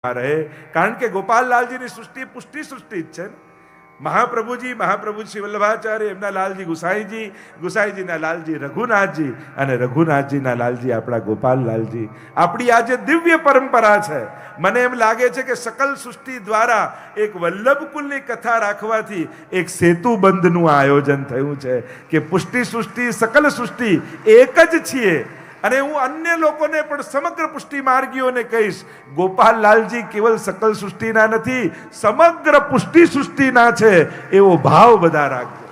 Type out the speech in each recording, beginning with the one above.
રહે કારણ કે ગોપાલલાલજીની સૃષ્ટિ પુષ્ટિ સૃષ્ટિ જ છે મહાપ્રભુજી, મહાપ્રભુ શ્રી વલ્લભાચાર્ય, એમના લાલજી ગુસાઈજી, ગુસાઈજીના લાલજી રઘુનાથજી અને રઘુનાથજીના લાલજી આપણા ગોપાલલાલજી. આપણી આ જે દિવ્ય પરંપરા છે, મને એમ લાગે છે કે સકલ સૃષ્ટિ દ્વારા એક વલ્લભકુલની કથા રાખવાથી એક સેતુબંધનું આયોજન થયું છે કે પુષ્ટિ સૃષ્ટિ, સકલ સૃષ્ટિ એક જ છીએ. અને હું અન્ય લોકોને પણ સમગ્ર પુષ્ટિ માર્ગીઓને કહીશ, ગોપાલલાલજી કેવલ સકલ સૃષ્ટિના નથી, સમગ્ર પુષ્ટિ સૃષ્ટિના છે, એવો ભાવ બધા રાખજો.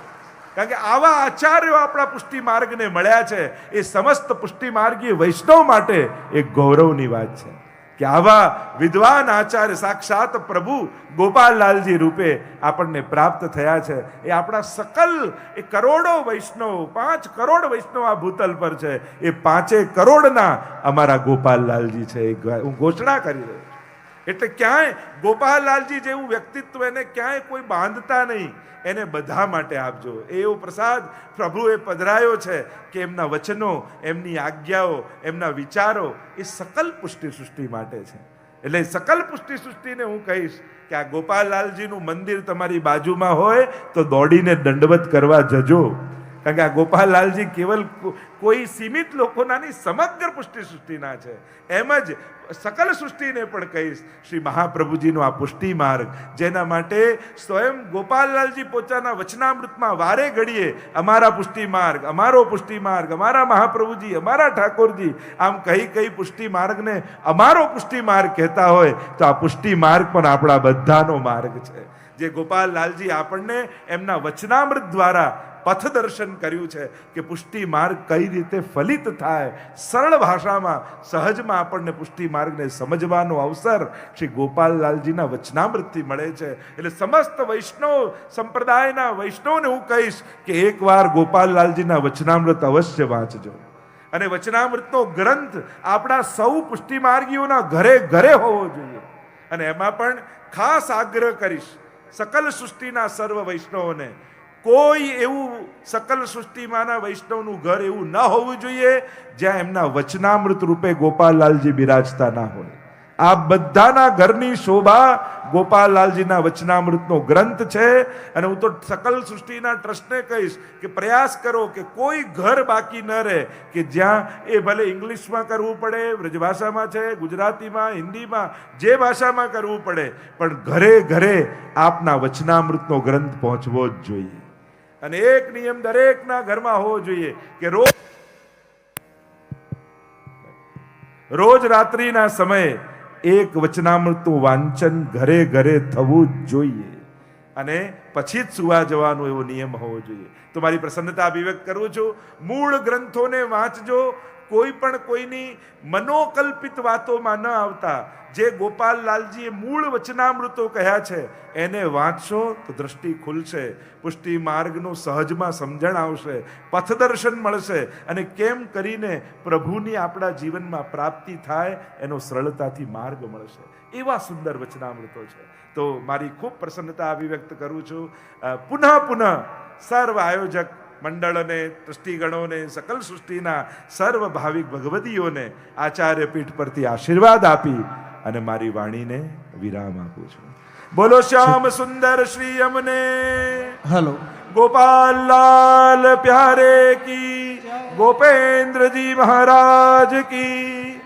કારણ કે આવા આચાર્યો આપણા પુષ્ટિ માર્ગને મળ્યા છે, એ સમસ્ત પુષ્ટિ માર્ગીય વૈષ્ણવ માટે એક ગૌરવની વાત છે. કે આવા વિદ્વાન આચાર્ય સાક્ષાત પ્રભુ ગોપાલલાલજી રૂપે આપણને પ્રાપ્ત થયા છે. એ આપણા સકલ, એ કરોડો વૈષ્ણવ, પાંચ કરોડ વૈષ્ણવ આ ભૂતલ પર છે. એ પાંચે કરોડના અમારા ગોપાલલાલજી છે. એ હું ઘોષણા કરી રહ્યો એટલે ક્યાંય ગોપાલલાલજી જેવું વ્યક્તિત્વ એને ક્યાંય કોઈ બાંધતા નહીં. એને બધા માટે આપજો. એવો પ્રસાદ પ્રભુએ પધરાયો છે કે એમના વચનો, એમની આજ્ઞાઓ, એમના વિચારો એ સકલ પુષ્ટિ સૃષ્ટિ માટે છે. એટલે સકલ પુષ્ટિ સૃષ્ટિને હું કહીશ કે આ ગોપાલલાલજીનું મંદિર તમારી બાજુમાં હોય તો દોડીને દંડવત કરવા જજો. કારણ કે આ ગોપાલલાલજી કેવલ કોઈ સીમિત લોકોના નહીં સમગ્ર પુષ્ટિ સૃષ્ટિના છે. એમ જ સકલ સૃષ્ટિને પણ કહીશ, શ્રી મહાપ્રભુજીનો આ પુષ્ટિ માર્ગ, જેના માટે સ્વયં ગોપાલલાલજી પોતાના વચનામૃતમાં વારે ઘડીએ અમારા પુષ્ટિ માર્ગ, અમારો પુષ્ટિ માર્ગ, અમારા મહાપ્રભુજી, અમારા ઠાકોરજી, આમ કઈ કઈ પુષ્ટિ માર્ગને અમારો પુષ્ટિ માર્ગ કહેતા હોય, તો આ પુષ્ટિ માર્ગ પણ આપણા બધાનો માર્ગ છે. જે ગોપાલલાલજી આપણને એમના વચનામૃત દ્વારા પથ દર્શન કર્યું છે કે પુષ્ટિ માર્ગ કઈ રીતે ફલિત થાય. સરળ ભાષામાં, સહજમાં આપણને પુષ્ટિ માર્ગને સમજવાનો અવસર શ્રી ગોપાલલાલજીના વચનામૃતથી મળે છે. એટલે સમસ્ત વૈષ્ણવ સંપ્રદાયના વૈષ્ણવને હું કહીશ કે એકવાર ગોપાલલાલજીના વચનામૃત અવશ્ય વાંચજો. અને વચનામૃતનો ગ્રંથ આપણા સૌ પુષ્ટિ માર્ગીઓના ઘરે ઘરે હોવો જોઈએ. અને એમાં પણ ખાસ આગ્રહ કરીશ, સકલ સૃષ્ટિના સર્વ વૈષ્ણવોને કોઈ એવું સકલ સૃષ્ટિમાંના વૈષ્ણવનું ઘર એવું ન હોવું જોઈએ જ્યાં એમના વચનામૃત રૂપે ગોપાલલાલજી બિરાજતા ના હોય. આ બધાના ઘરની શોભા ગોપાલલાલજીના વચનામૃતનો ગ્રંથ છે અને હું તો સકલ સૃષ્ટિના ટ્રસ્ટને કહીશ કે પ્રયાસ કરો કે કોઈ ઘર બાકી ન રહે, કે જ્યાં એ ભલે ઇંગ્લિશમાં કરવું પડે, વ્રજભાષામાં છે, ગુજરાતીમાં, હિન્દીમાં, જે ભાષામાં કરવું પડે, પણ ઘરે ઘરે આપના વચનામૃતનો ગ્રંથ પહોંચવો જ જોઈએ. અને એક નિયમ દરેકના ઘરમાં હોવો જોઈએ કે રોજ રોજ રાત્રિના સમયે એક વચનામૃતનું વાંચન ઘરે ઘરે થવું જ જોઈએ. અને પછી જ સુવા જવાનો એવો નિયમ હોવો જોઈએ. તો મારી પ્રસન્નતા અભિવ્યક્ત કરું છું. મૂળ ગ્રંથોને વાંચજો. કોઈ પણ કોઈની મનોકલ્પિત વાતોમાં ન આવતા, જે ગોપાલલાલજીએ મૂળ વચનામૃતો કહ્યા છે, એને વાંચશો તો દ્રષ્ટિ ખુલશે, પુષ્ટિ માર્ગનું સહજમાં સમજણ આવશે, પથદર્શન મળશે અને કેમ કરીને પ્રભુની આપણા જીવનમાં પ્રાપ્તિ થાય, એનો સરળતાથી માર્ગ મળશે. એવા સુંદર વચનામૃતો છે. તો મારી ખૂબ પ્રસન્નતા અભિવ્યક્ત કરું છું. પુનઃ પુનઃ સર્વ આયોજક મંડળને ટ્રસ્ટીગણોને સકલ સૃષ્ટિના સર્વ ભાવિક ભગવતીઓને આચાર્ય પીઠ પરથી આશીર્વાદ આપી અને મારી વાણીને વિરામ આપું છું. બોલો શ્યામ સુંદર શ્રી અમને હલો. ગોપાલ લાલ પ્યારે કી. ગોપેન્દ્રજી મહારાજ કી.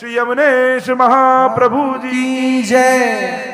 શ્રી અમનેશ મહાપ્રભુજી જય.